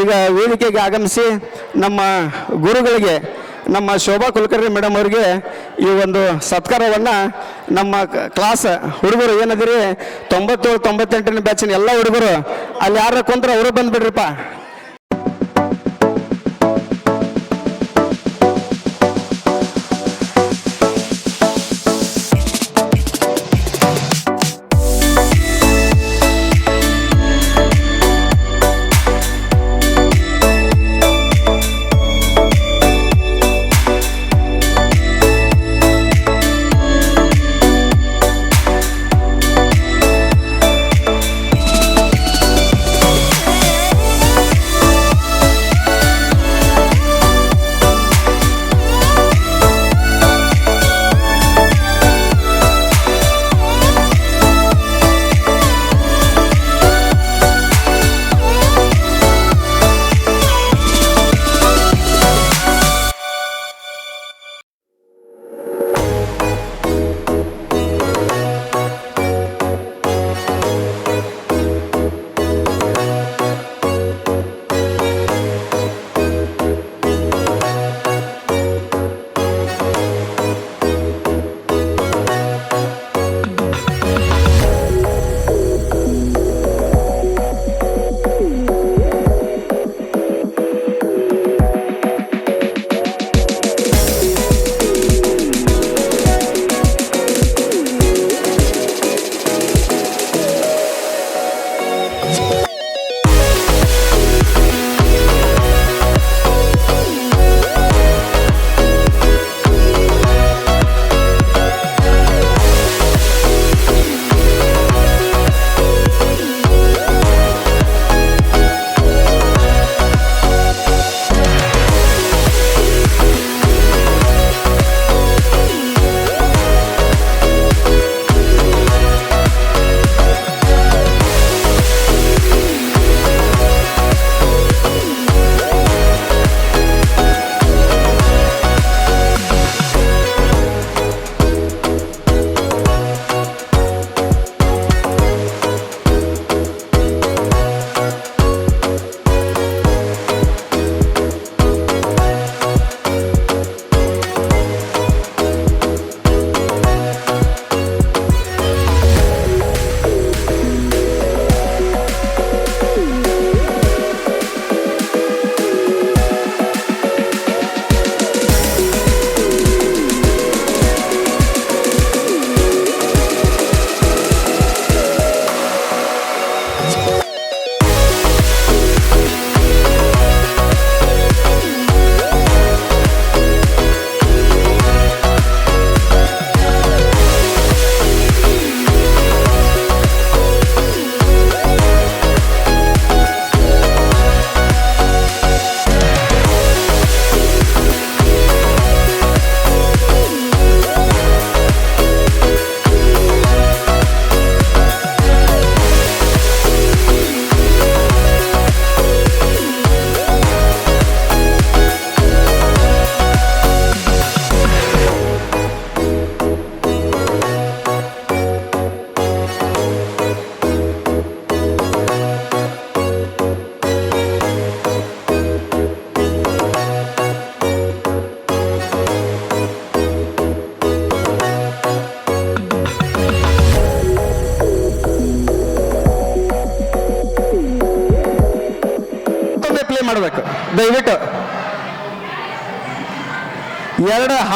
ಈಗ ವೇದಿಕೆಗೆ ಆಗಮಿಸಿ ನಮ್ಮ ಗುರುಗಳಿಗೆ, ನಮ್ಮ ಶೋಭಾ ಕುಲಕರ್ಣಿ ಮೇಡಮ್ ಅವರಿಗೆ ಈ ಒಂದು ಸತ್ಕಾರವನ್ನು ನಮ್ಮ ಕ್ಲಾಸ್ ಹುಡುಗರು ಏನದಿರಿ, ತೊಂಬತ್ತೇಳು ತೊಂಬತ್ತೆಂಟನೇ ಬ್ಯಾಚಿನ ಎಲ್ಲ ಹುಡುಗರು, ಅಲ್ಲಿ ಯಾರ ಕುಂತ್ರೆ ಅವರು ಬಂದ್ಬಿಡ್ರಿಪ್ಪ.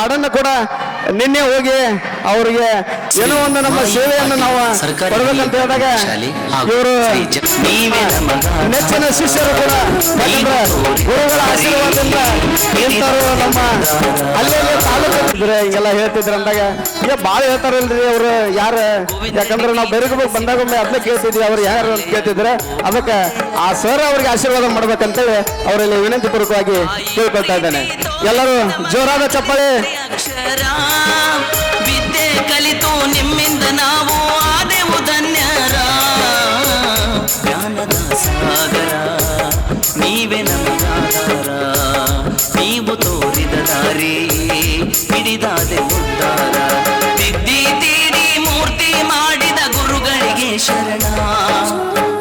ಹಾಡನ್ನು ಕೂಡ ನಿನ್ನೆ ಹೋಗಿ ಅವರಿಗೆ ಏನೋ ಒಂದು ನಮ್ಮ ಸೇವೆಯನ್ನು ನಾವು ಕೊಡಬೇಕಂತ ಹೇಳಿದಾಗ ಇವರು ನೆಚ್ಚಿನ ಶಿಷ್ಯರು ಕೂಡ ಗುರುಗಳ ಆಶೀರ್ವಾದದಿಂದ ಇಂಥವ್ರು ನಮ್ಮ ಅಲ್ಲೆಲ್ಲ ತಾಲೂಕು ಇದ್ರೆ ಹಿಂಗೆಲ್ಲ ಹೇಳ್ತಿದ್ರು ಅಂದಾಗ ಈಗ ಭಾಳ ಹೇಳ್ತಾರಲ್ರಿ ಅವರು, ಯಾರು? ಯಾಕಂದ್ರೆ ನಾವು ಬೆರಗಬೇಕು ಬಂದಾಗೊಮ್ಮೆ ಅದನ್ನ ಕೇಳ್ತಿದ್ವಿ, ಅವ್ರು ಯಾರು ಅಂತ ಕೇಳ್ತಿದ್ರೆ. ಅದಕ್ಕೆ ಆ ಸರ್ ಅವ್ರಿಗೆ ಆಶೀರ್ವಾದ ಮಾಡ್ಬೇಕಂತೇಳಿ ಅವರಲ್ಲಿ ವಿನಂತಿ ಪೂರ್ವಕವಾಗಿ ಕೇಳ್ಕೊಳ್ತಾ ಇದ್ದೇನೆ. ಎಲ್ಲರೂ ಜೋರಾದ ಚಪ್ಪಾಳೆ. ವಿದ್ಯೆ ಕಲಿತು ನಿಮ್ಮಿಂದ ನಾವು ಸಾಗರ, ನೀವೇ ದಾರ ನೀವು ತೋರಿದ ದಾರಿ ಹಿಡಿದಾದೆ ಮುದ್ದಾರ ತೀರಿ ಮೂರ್ತಿ ಮಾಡಿದ ಗುರುಗಳಿಗೆ ಶರಣ.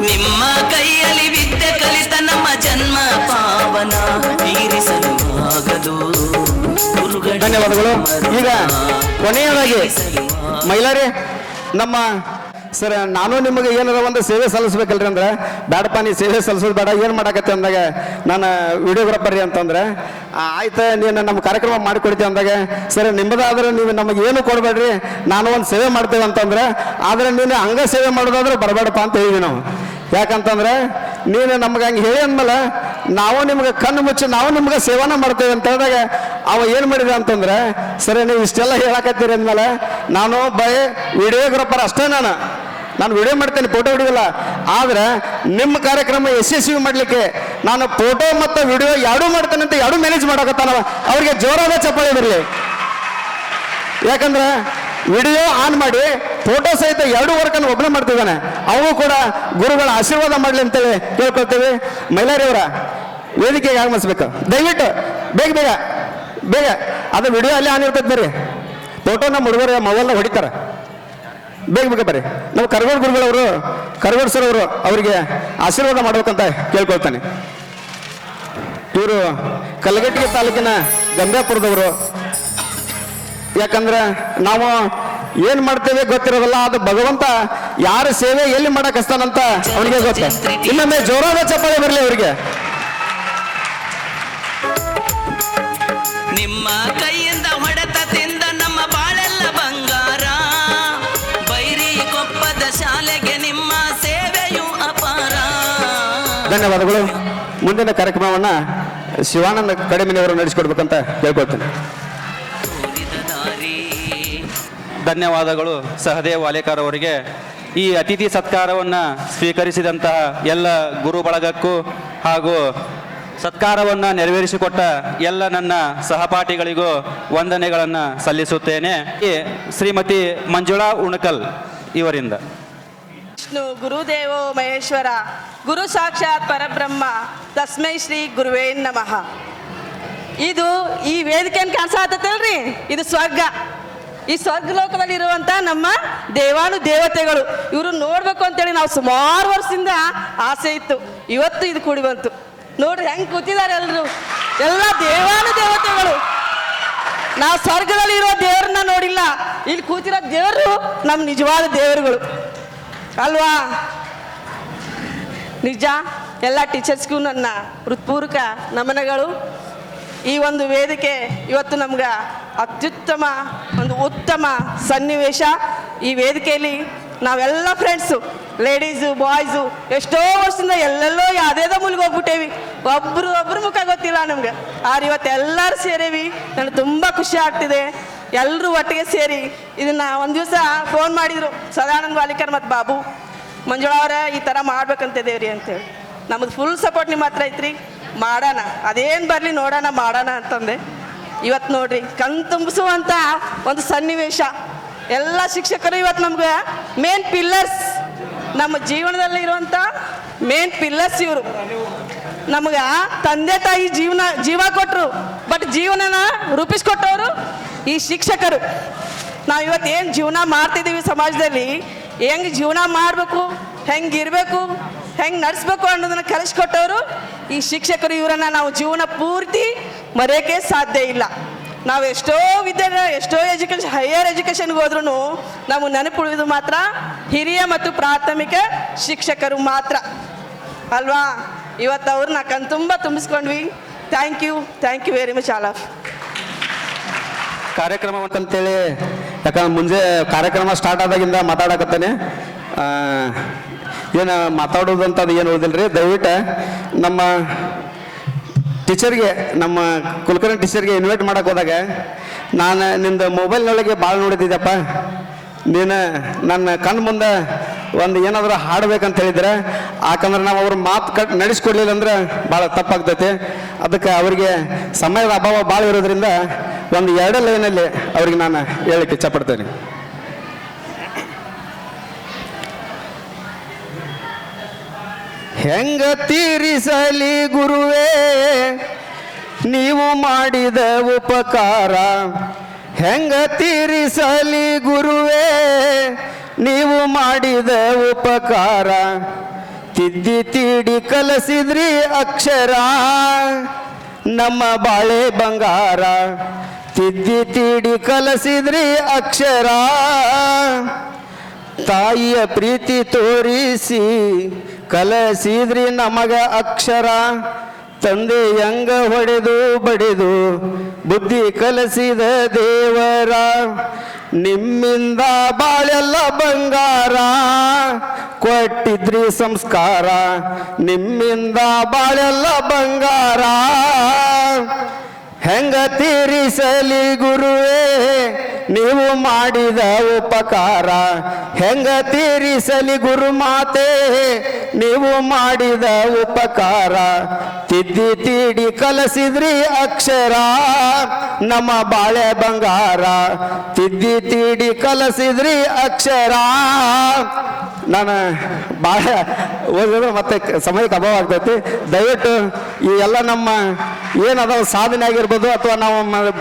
ನಿಮ್ಮ ಕೈಯಲ್ಲಿ ವಿದ್ಯೆ ಕಲಿತ ನಮ್ಮ ಜನ್ಮ ಪಾವನ. ತೀರಿಸಲು ಆಗದು ಧನ್ಯವಾದಗಳು. ಈಗ ಕೊನೆಯದಾಗಿ ಮಹಿಳಾರೇ ನಮ್ಮ ಸರ್, ನಾನು ನಿಮಗೆ ಏನಾರ ಒಂದು ಸೇವೆ ಸಲ್ಲಿಸ್ಬೇಕಲ್ರಿ ಅಂದ್ರೆ? ಬೇಡಪ್ಪ ನೀ ಸೇವೆ ಸಲ್ಲಿಸೋದು ಬೇಡ, ಏನು ಮಾಡಾಕತ್ತೆ ಅಂದಾಗ? ನಾನು ವಿಡಿಯೋಗ್ರಾಫರ್ ಅಂತಂದ್ರೆ ಆಯ್ತು, ನೀನು ನಮ್ಮ ಕಾರ್ಯಕ್ರಮ ಮಾಡಿಕೊಡ್ತೀವಿ ಅಂದಾಗ, ಸರ್, ನಿಮ್ಮದಾದ್ರೆ ನೀವು ನಮಗೆ ಏನು ಕೊಡಬೇಡ್ರಿ? ನಾನು ಒಂದು ಸೇವೆ ಮಾಡ್ತೇವೆ ಅಂತಂದ್ರೆ, ಆದರೆ ನೀನು ಹಂಗ ಸೇವೆ ಮಾಡೋದಾದ್ರೆ ಬರಬೇಡಪ್ಪ ಅಂತ ಹೇಳಿದ್ವಿ ನಾವು. ಯಾಕಂತಂದ್ರೆ, ನೀನು ನಮ್ಗೆ ಹಂಗೆ ಹೇಳಿ ಅಂದ್ಮೇಲೆ, ನಾವು ನಿಮ್ಗೆ ಕಣ್ಣು ಮುಚ್ಚಿ ನಾವು ನಿಮ್ಗೆ ಸೇವನ ಮಾಡ್ತೇವೆ ಅಂತ ಹೇಳಿದಾಗ, ಅವ ಏನು ಮಾಡಿದ ಅಂತಂದ್ರೆ, ಸರಿ, ನೀವು ಇಷ್ಟೆಲ್ಲ ಹೇಳಕತ್ತೀರಿ ಅಂದ್ಮೇಲೆ, ನಾನು ಬೈ ವಿಡಿಯೋಗ್ರಾಫರ್ ಅಷ್ಟೇ ನಾನು. ನಾನು ವಿಡಿಯೋ ಮಾಡ್ತೇನೆ ಫೋಟೋ ಹಿಡಿಯೋಲ್ಲ. ಆದ್ರೆ ನಿಮ್ಮ ಕಾರ್ಯಕ್ರಮ ಯಶಸ್ವಿ ಮಾಡಲಿಕ್ಕೆ ನಾನು ಫೋಟೋ ಮತ್ತು ವಿಡಿಯೋ ಎರಡೂ ಮಾಡ್ತೇನೆ ಅಂತ ಎರಡೂ ಮ್ಯಾನೇಜ್ ಮಾಡಕತ್ತಾನ ಅವ್ರಿಗೆ ಜೋರಾದ ಚಪ್ಪಾಳೆ ಬರಲಿ. ಯಾಕಂದ್ರೆ ವಿಡಿಯೋ ಆನ್ ಮಾಡಿ ಫೋಟೋ ಸಹಿತ ಎರಡು ವರ್ಕನ್ನು ಒಬ್ಬನೇ ಮಾಡ್ತಿದ್ದಾನೆ. ಅವನು ಕೂಡ ಗುರುಗಳ ಆಶೀರ್ವಾದ ಮಾಡಲಿ ಅಂತೇಳಿ ಕೇಳ್ಕೊಳ್ತೇವೆ. ಅವರ ವೇದಿಕೆಗೆ ಆಗಮಿಸ್ಬೇಕು ದಯವಿಟ್ಟು, ಬೇಗ ಬೇಗ ಬೇಗ. ಅದು ವಿಡಿಯೋ ಅಲ್ಲಿ ಆನ್ ಇರ್ತೈತೆ ಬರ್ರಿ ಫೋಟೋ ನಮ್ಮ ಹುಡುಗರು ಮೊಬೈಲ್ನ ಹೊಡಿತಾರೆ. ಬೇಗ ಬೇಗ ಬರ್ರಿ. ನಾವು ಕರ್ಗೋಡ್ ಗುರುಗಳವರು ಕರ್ಗೋಡ್ ಸರ್ ಅವರು ಅವರಿಗೆ ಆಶೀರ್ವಾದ ಮಾಡ್ಬೇಕಂತ ಕೇಳ್ಕೊಳ್ತಾನೆ. ಇವರು ಕಲಗಟ್ಟಿಗೆ ತಾಲೂಕಿನ ಗಂಗಾಪುರದವರು ಯಾಕಂದ್ರೆ ನಾವು ಏನ್ ಮಾಡ್ತೇವೆ ಗೊತ್ತಿರೋದಲ್ಲ, ಅದು ಭಗವಂತ ಯಾರ ಸೇವೆ ಎಲ್ಲಿ ಮಾಡಕ್ ಹಸ್ತಾನಂತ ಅವನಿಗೆ ಗೊತ್ತ. ಇನ್ನೊಮ್ಮೆ ಜೋರಾದ ಚಪ್ಪಾಳೆ ಬರಲಿ ಅವರಿಗೆ. ನಿಮ್ಮ ಕೈಯಿಂದ ಧನ್ಯವಾದಗಳು. ಮುಂದಿನ ಕಾರ್ಯಕ್ರಮವನ್ನ ಶಿವಾನಂದ ಕಡಿಮೆಯವರು ನಡೆಸಿಕೊಡ್ಬೇಕಂತ ಕೇಳ್ಕೊಳ್ತೇನೆ. ಧನ್ಯವಾದಗಳು ಸಹದೇವ್ ವಾಲೇಕರ್ ಅವರಿಗೆ. ಈ ಅತಿಥಿ ಸತ್ಕಾರವನ್ನು ಸ್ವೀಕರಿಸಿದಂತಹ ಎಲ್ಲ ಗುರು ಬಳಗಕ್ಕೂ ಹಾಗೂ ಸತ್ಕಾರವನ್ನು ನೆರವೇರಿಸಿಕೊಟ್ಟ ಎಲ್ಲ ನನ್ನ ಸಹಪಾಠಿಗಳಿಗೂ ವಂದನೆಗಳನ್ನು ಸಲ್ಲಿಸುತ್ತೇನೆ. ಈ ಶ್ರೀಮತಿ ಮಂಜುಳಾ ಉಣಕಲ್ ಇವರಿಂದ. ವಿಷ್ಣು ಗುರುದೇವೋ ಮಹೇಶ್ವರ. ಗುರು ಸಾಕ್ಷಾತ್ ಪರಬ್ರಹ್ಮ. ತಸ್ಮೈ ಶ್ರೀ ಗುರುವೇ ನಮಃ. ಇದು ಈ ವೇದಿಕೆಯನ್ನು ಕಾಣಿಸಲ್ರಿ ಇದು ಸ್ವರ್ಗ. ಈ ಸ್ವರ್ಗ ಲೋಕದಲ್ಲಿ ಇರುವಂತ ನಮ್ಮ ದೇವಾನು ದೇವತೆಗಳು. ಇವರು ನೋಡ್ಬೇಕು ಅಂತೇಳಿ ನಾವು ಸುಮಾರು ವರ್ಷದಿಂದ ಆಸೆ ಇತ್ತು. ಇವತ್ತು ಇದು ಕೂಡಿ ಬಂತು. ನೋಡ್ರಿ ಹೆಂಗೆ ಕೂತಿದ್ದಾರೆ ಎಲ್ಲರೂ ಎಲ್ಲ ದೇವಾನು ದೇವತೆಗಳು. ನಾವು ಸ್ವರ್ಗದಲ್ಲಿ ಇರೋ ದೇವ್ರನ್ನ ನೋಡಿಲ್ಲ. ಇಲ್ಲಿ ಕೂತಿರೋ ದೇವರು ನಮ್ಮ ನಿಜವಾದ ದೇವರುಗಳು. ಅಲ್ವಾ? ನಿಜ, ಎಲ್ಲ ಟೀಚರ್ಸ್ಗೂ ನನ್ನ ಹೃತ್ಪೂರ್ವಕ ನಮನಗಳು. ಈ ಒಂದು ವೇದಿಕೆ ಇವತ್ತು ನಮ್ಗೆ ಅತ್ಯುತ್ತಮ, ಒಂದು ಉತ್ತಮ ಸನ್ನಿವೇಶ. ಈ ವೇದಿಕೆಯಲ್ಲಿ ನಾವೆಲ್ಲ ಫ್ರೆಂಡ್ಸು ಲೇಡೀಸು ಬಾಯ್ಸು ಎಷ್ಟೋ ವರ್ಷದಿಂದ ಎಲ್ಲೆಲ್ಲೋ ಯಾವುದೇ ಮುಲ್ಗೆ ಹೋಗ್ಬಿಟ್ಟೇವಿ. ಒಬ್ರು ಒಬ್ರು ಮುಖ ಗೊತ್ತಿಲ್ಲ ನಮ್ಗೆ. ಆದ್ರೆ ಇವತ್ತು ಎಲ್ಲರೂ ಸೇರೇವಿ. ನನಗೆ ತುಂಬ ಖುಷಿ ಆಗ್ತಿದೆ. ಎಲ್ಲರೂ ಒಟ್ಟಿಗೆ ಸೇರಿ ಇದನ್ನ ಒಂದು ದಿವಸ ಫೋನ್ ಮಾಡಿದ್ರು. ಸದಾನಂದ ವಾಲಿಕರ್ ಮತ್ತು ಬಾಬು. ಮಂಜುಳಾ ಅವರೇ, ಈ ಥರ ಮಾಡ್ಬೇಕಂತಿದ್ದೇವ್ರಿ ಅಂತೇಳಿ. ನಮ್ಗೆ ಫುಲ್ ಸಪೋರ್ಟ್ ನಿಮ್ಮ ಹತ್ರ ಐತ್ರಿ. ಮಾಡೋಣ. ಅದೇನು ಬರಲಿ ನೋಡೋಣ, ಮಾಡೋಣ ಅಂತಂದೆ. ಇವತ್ತು ನೋಡ್ರಿ, ಕಣ್ ತುಂಬಿಸುವಂಥ ಒಂದು ಸನ್ನಿವೇಶ. ಎಲ್ಲ ಶಿಕ್ಷಕರು ಇವತ್ತು ನಮ್ಗೆ ಮೇನ್ ಪಿಲ್ಲರ್ಸ್ ನಮ್ಮ ಜೀವನದಲ್ಲಿ ಇರುವಂಥ ಮೇನ್ ಪಿಲ್ಲರ್ಸ್ ಇವರು. ನಮ್ಗೆ ತಂದೆ ತಾಯಿ ಜೀವನ, ಜೀವ ಕೊಟ್ಟರು ಬಟ್ ಜೀವನನ ರೂಪಿಸ್ಕೊಟ್ಟವರು ಈ ಶಿಕ್ಷಕರು. ನಾವು ಇವತ್ತು ಏನು ಜೀವನ ಮಾಡ್ತಿದ್ದೀವಿ ಸಮಾಜದಲ್ಲಿ ಹೆಂಗೆ ಜೀವನ ಮಾಡಬೇಕು, ಹೆಂಗೆ ಇರಬೇಕು, ಹೆಂಗೆ ನಡೆಸ್ಬೇಕು ಅನ್ನೋದನ್ನು ಕಲಿಸ್ಕೊಟ್ಟವರು ಈ ಶಿಕ್ಷಕರು ಇವರನ್ನ ನಾವು ಜೀವನ ಪೂರ್ತಿ ಮರೆಯೋಕ್ಕೆ ಸಾಧ್ಯ ಇಲ್ಲ. ನಾವು ಎಷ್ಟೋ ವಿದ್ಯಾರ್ಥಿ ಎಷ್ಟೋ ಎಜುಕೇಶನ್ ಹೈಯರ್ ಎಜುಕೇಷನ್ಗೆ ಹೋದ್ರೂ ನಮಗೆ ನೆನಪುಳಿದು ಮಾತ್ರ ಹಿರಿಯ ಮತ್ತು ಪ್ರಾಥಮಿಕ ಶಿಕ್ಷಕರು ಮಾತ್ರ. ಅಲ್ವಾ? ಇವತ್ತು ಅವ್ರು ನಾ ಕಣ್ ತುಂಬ ತುಂಬಿಸ್ಕೊಂಡ್ವಿ. Thank you thank you very much all of ಕಾರ್ಯಕ್ರಮ ಅಂತೇಳಿ ಯಾಕಂದ್ರೆ ಮುಂಜೆ ಕಾರ್ಯಕ್ರಮ ಸ್ಟಾರ್ಟ್ ಆದಾಗಿಂದ ಮಾತಾಡಕತ್ತೇನೆ. ಏನು ಮಾತಾಡೋದಂಥದ್ದು ಏನು ಉಳಿದಿಲ್ಲ ರೀ ದಯವಿಟ್ಟು ನಮ್ಮ ಟೀಚರ್ಗೆ ನಮ್ಮ ಕುಲಕರ್ಣಿ ಟೀಚರ್ಗೆ ಇನ್ವೈಟ್ ಮಾಡಕ್ಕೆ ಹೋದಾಗ ನಾನು ನಿಂದು ಮೊಬೈಲ್ನೊಳಗೆ ಭಾಳ ನೋಡಿದ್ದಿದ್ದಪ್ಪ ನೀನು ನನ್ನ ಕಣ್ಣು ಮುಂದೆ ಒಂದು ಏನಾದರೂ ಹಾಡಬೇಕಂತ ಹೇಳಿದ್ರೆ, ಯಾಕಂದ್ರೆ ನಾವು ಅವ್ರ ಮಾತು ಕಟ್ ನಡೆಸ್ಕೊಡ್ಲಿಲ್ಲ ಅಂದ್ರೆ ಭಾಳ ತಪ್ಪಾಗ್ತೈತಿ. ಅದಕ್ಕೆ ಅವರಿಗೆ ಸಮಯದ ಅಭಾವ ಭಾಳ ಇರೋದ್ರಿಂದ ಒಂದು ಎರಡು ಲೈನಲ್ಲಿ ಅವ್ರಿಗೆ ನಾನು ಹೇಳಕ್ಕೆ ಇಚ್ಛಪಡ್ತೇನೆ. ಹೆಂಗ ತೀರಿಸಲಿ ಗುರುವೇ, ನೀವು ಮಾಡಿದ ಉಪಕಾರ. ಹೆಂಗ ತೀರಿಸಲಿ ಗುರುವೇ, ನೀವು ಮಾಡಿದ ಉಪಕಾರ. ತಿದ್ದಿ ತೀಡಿ ಕಲಸಿದ್ರಿ ಅಕ್ಷರ, ನಮ್ಮ ಬಾಳೆ ಬಂಗಾರ. ತಿದ್ದಿ ತೀಡಿ ಕಲಸಿದ್ರಿ ಅಕ್ಷರ. ತಾಯಿಯ ಪ್ರೀತಿ ತೋರಿಸಿ ಕಲಸಿದ್ರಿ ನಮಗ ಅಕ್ಷರ. ತಂದೆ ಹೆಂಗ ಹೊಡೆದು ಬಡಿದು ಬುದ್ಧಿ ಕಲಸಿದ ದೇವರ. ನಿಮ್ಮಿಂದ ಬಾಳೆಲ್ಲ ಬಂಗಾರ. ಕೊಟ್ಟಿದ್ರಿ ಸಂಸ್ಕಾರ, ನಿಮ್ಮಿಂದ ಬಾಳೆಲ್ಲ ಬಂಗಾರ. ಹೆಂಗ ತೀರಿಸಲಿ ಗುರುವೇ? ನೀವು ಮಾಡಿದ ಉಪಕಾರ. ಹೆಂಗ ತೀರಿಸಲಿ ಗುರು ಮಾತೆ ನೀವು ಮಾಡಿದ ಉಪಕಾರ. ತಿದ್ದಿ ತೀಡಿ ಕಲಸಿದ್ರಿ ಅಕ್ಷರ. ನಮ್ಮ ಬಾಳೆ ಬಂಗಾರ. ತಿದ್ದಿ ತೀಡಿ ಕಲಸಿದ್ರಿ ಅಕ್ಷರ. ನಾನು ಭಾಳ ಓದಿದ್ರೆ ಮತ್ತೆ ಸಮಯಕ್ಕೆ ಅಭಾವ ಆಗ್ತೈತಿ. ದಯವಿಟ್ಟು ಈ ಎಲ್ಲ ನಮ್ಮ ಏನದಾವ ಸಾಧನೆ ಆಗಿರ್ಬೋದು ಅಥವಾ ನಾವು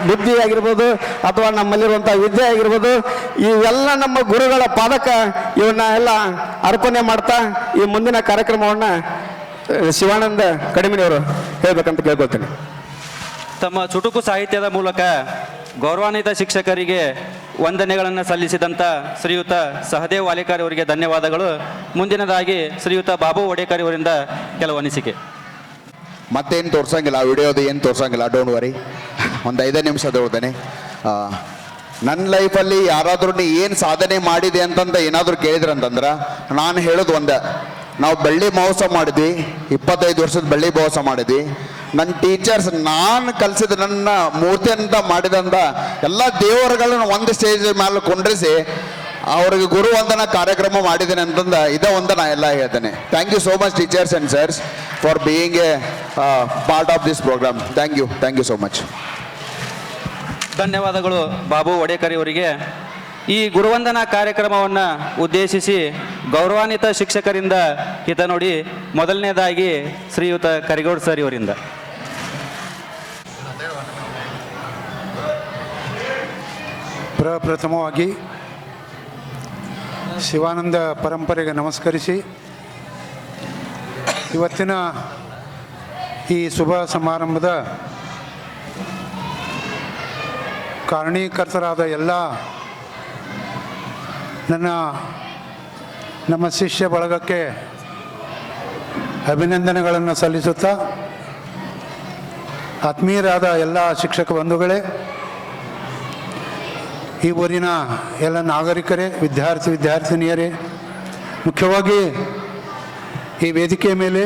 ಬುದ್ಧಿ ಆಗಿರ್ಬೋದು ಅಥವಾ ನಮ್ಮಲ್ಲಿರುವಂಥ ವಿದ್ಯೆ ಆಗಿರ್ಬೋದು ಇವೆಲ್ಲ ನಮ್ಮ ಗುರುಗಳ ಪಾದಕ ಇವನ್ನ ಎಲ್ಲ ಅರ್ಪಣೆ ಮಾಡ್ತಾ ಈ ಮುಂದಿನ ಕಾರ್ಯಕ್ರಮವನ್ನು ಶಿವಾನಂದ ಕಡಿಮೆಯವರು ಹೇಳ್ಬೇಕಂತ ಕೇಳ್ಕೊಳ್ತೀನಿ. ತಮ್ಮ ಚುಟುಕು ಸಾಹಿತ್ಯದ ಮೂಲಕ ಗೌರವಾನ್ವಿತ ಶಿಕ್ಷಕರಿಗೆ ವಂದನೆಗಳನ್ನು ಸಲ್ಲಿಸಿದಂಥ ಶ್ರೀಯುತ ಸಹದೇವ್ ವಾಲೇಕರ್ ಅವರಿಗೆ ಧನ್ಯವಾದಗಳು. ಮುಂದಿನದಾಗಿ ಶ್ರೀಯುತ ಬಾಬು ಒಡೇಕರ್ ಅವರಿಂದ ಕೆಲವು ಅನಿಸಿಕೆ. ಮತ್ತೇನು ತೋರ್ಸಂಗಿಲ್ಲ, ಆ ವಿಡಿಯೋದು ಏನು ತೋರ್ಸಂಗಿಲ್ಲ ಡೋಂಟ್ ವರಿ ಒಂದು ಐದೇ ನಿಮಿಷ ತೋರ್ತೇನೆ ನನ್ನ ಲೈಫಲ್ಲಿ ಯಾರಾದ್ರೂ ಏನು ಸಾಧನೆ ಮಾಡಿದೆ ಅಂತಂದ ಏನಾದರೂ ಕೇಳಿದ್ರಂತಂದ್ರೆ ನಾನು ಹೇಳೋದು ಒಂದೇ. ನಾವು ಬೆಳ್ಳಿ ಮಹೋತ್ಸವ ಮಾಡಿದ್ವಿ, ಇಪ್ಪತ್ತೈದು ವರ್ಷದ ಬೆಳ್ಳಿ ಮಹೋತ್ಸವ ಮಾಡಿದ್ವಿ. ನನ್ನ ಟೀಚರ್ಸ್ ನಾನು ಕಲಿಸಿದ ನನ್ನ ಮೂರ್ತಿ ಅಂತ ಮಾಡಿದಂತ ಎಲ್ಲ ದೇವರುಗಳನ್ನ ಒಂದು ಸ್ಟೇಜ್ ಮೇಲೆ ಕುಂಡ್ರಿಸಿ ಅವ್ರಿಗೆ ಗುರು ವಂದನ ಕಾರ್ಯಕ್ರಮ ಮಾಡಿದ್ದೇನೆ ಅಂತಂದ ಇದೇ ಒಂದು ನಾ ಎಲ್ಲ ಹೇಳ್ತೇನೆ. Thank you so much teachers and sirs for being a part of this program thank you thank you so much ಧನ್ಯವಾದಗಳು ಬಾಬು ಒಡೇಕರಿ ಅವರಿಗೆ. ಈ ಗುರುವಂದನಾ ಕಾರ್ಯಕ್ರಮವನ್ನು ಉದ್ದೇಶಿಸಿ ಗೌರವಾನ್ವಿತ ಶಿಕ್ಷಕರಿಂದ ಹಿತ ನೋಡಿ ಮೊದಲನೇದಾಗಿ ಶ್ರೀಯುತ ಕರಿಗೌಡ್ ಸರ್ ಇವರಿಂದ. ಪ್ರಪ್ರಥಮವಾಗಿ ಶಿವಾನಂದ ಪರಂಪರೆಗೆ ನಮಸ್ಕರಿಸಿ ಇವತ್ತಿನ ಈ ಶುಭ ಸಮಾರಂಭದ ಕಾರಣೀಕರ್ತರಾದ ಎಲ್ಲ ನನ್ನ ನಮ್ಮ ಶಿಷ್ಯ ಬಳಗಕ್ಕೆ ಅಭಿನಂದನೆಗಳನ್ನು ಸಲ್ಲಿಸುತ್ತಾ ಆತ್ಮೀಯರಾದ ಎಲ್ಲ ಶಿಕ್ಷಕ ಬಂಧುಗಳೇ ಈ ಊರಿನ ಎಲ್ಲ ನಾಗರಿಕರೇ, ವಿದ್ಯಾರ್ಥಿ, ವಿದ್ಯಾರ್ಥಿನಿಯರೇ, ಮುಖ್ಯವಾಗಿ ಈ ವೇದಿಕೆಯ ಮೇಲೆ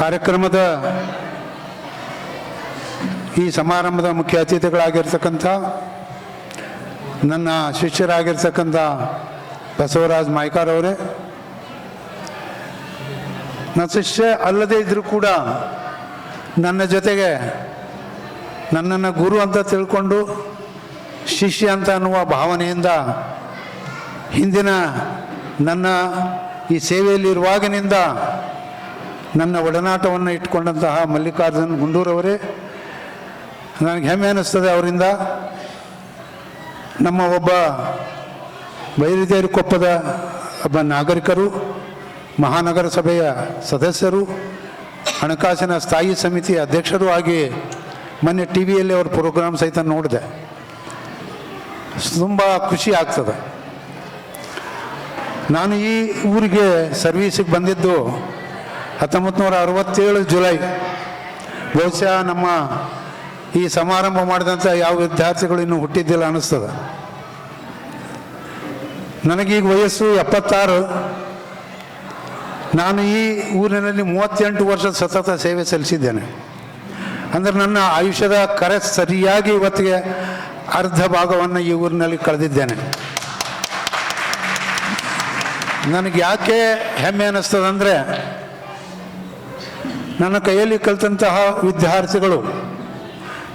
ಕಾರ್ಯಕ್ರಮದ ಈ ಸಮಾರಂಭದ ಮುಖ್ಯ ಅತಿಥಿಗಳಾಗಿರ್ತಕ್ಕಂಥ ನನ್ನ ಶಿಷ್ಯರಾಗಿರ್ತಕ್ಕಂಥ ಬಸವರಾಜ್ ಮಾಯ್ಕಾರ್ ಅವರೇ, ನನ್ನ ಶಿಷ್ಯ ಅಲ್ಲದೇ ಇದ್ದರೂ ಕೂಡ ನನ್ನ ಜೊತೆಗೆ ನನ್ನನ್ನು ಗುರು ಅಂತ ತಿಳ್ಕೊಂಡು ಶಿಷ್ಯ ಅಂತ ಅನ್ನುವ ಭಾವನೆಯಿಂದ ಹಿಂದಿನ ನನ್ನ ಈ ಸೇವೆಯಲ್ಲಿರುವಾಗಿನಿಂದ ನನ್ನ ಒಡನಾಟವನ್ನು ಇಟ್ಕೊಂಡಂತಹ ಮಲ್ಲಿಕಾರ್ಜುನ್ ಗುಂಡೂರವರೇ, ನನಗೆ ಹೆಮ್ಮೆ ಅನ್ನಿಸ್ತದೆ ಅವರಿಂದ. ನಮ್ಮ ಒಬ್ಬ ಬೈರಿದೇರಿ ಕೊಪ್ಪದ ಒಬ್ಬ ನಾಗರಿಕರು ಮಹಾನಗರ ಸಭೆಯ ಸದಸ್ಯರು, ಹಣಕಾಸಿನ ಸ್ಥಾಯಿ ಸಮಿತಿ ಅಧ್ಯಕ್ಷರು ಆಗಿ ಮೊನ್ನೆ ಟಿ ವಿಯಲ್ಲಿ ಅವ್ರ ಪ್ರೋಗ್ರಾಮ್ ಸಹಿತ ನೋಡಿದೆ. ತುಂಬ ಖುಷಿ ಆಗ್ತದೆ. ನಾನು ಈ ಊರಿಗೆ ಸರ್ವೀಸಿಗೆ ಬಂದಿದ್ದು ಹತ್ತೊಂಬತ್ತು ನೂರ ಅರವತ್ತೇಳು ಜುಲೈ. ಬಹುಶಃ ನಮ್ಮ ಈ ಸಮಾರಂಭ ಮಾಡಿದಂಥ ಯಾವ ವಿದ್ಯಾರ್ಥಿಗಳು ಇನ್ನೂ ಹುಟ್ಟಿದ್ದಿಲ್ಲ ಅನ್ನಿಸ್ತದೆ. ನನಗೀಗ ವಯಸ್ಸು ಎಪ್ಪತ್ತಾರು. ನಾನು ಈ ಊರಿನಲ್ಲಿ ಮೂವತ್ತೆಂಟು ವರ್ಷ ಸತತ ಸೇವೆ ಸಲ್ಲಿಸಿದ್ದೇನೆ. ಅಂದರೆ ನನ್ನ ಆಯುಷ್ಯದ ಕರೆ ಸರಿಯಾಗಿ ಇವತ್ತಿಗೆ ಅರ್ಧ ಭಾಗವನ್ನು ಈ ಊರಿನಲ್ಲಿ ಕಳೆದಿದ್ದೇನೆ. ನನಗೆ ಯಾಕೆ ಹೆಮ್ಮೆ ಅನ್ನಿಸ್ತದಂದರೆ, ನನ್ನ ಕೈಯಲ್ಲಿ ಕಲಿತಂತಹ ವಿದ್ಯಾರ್ಥಿಗಳು,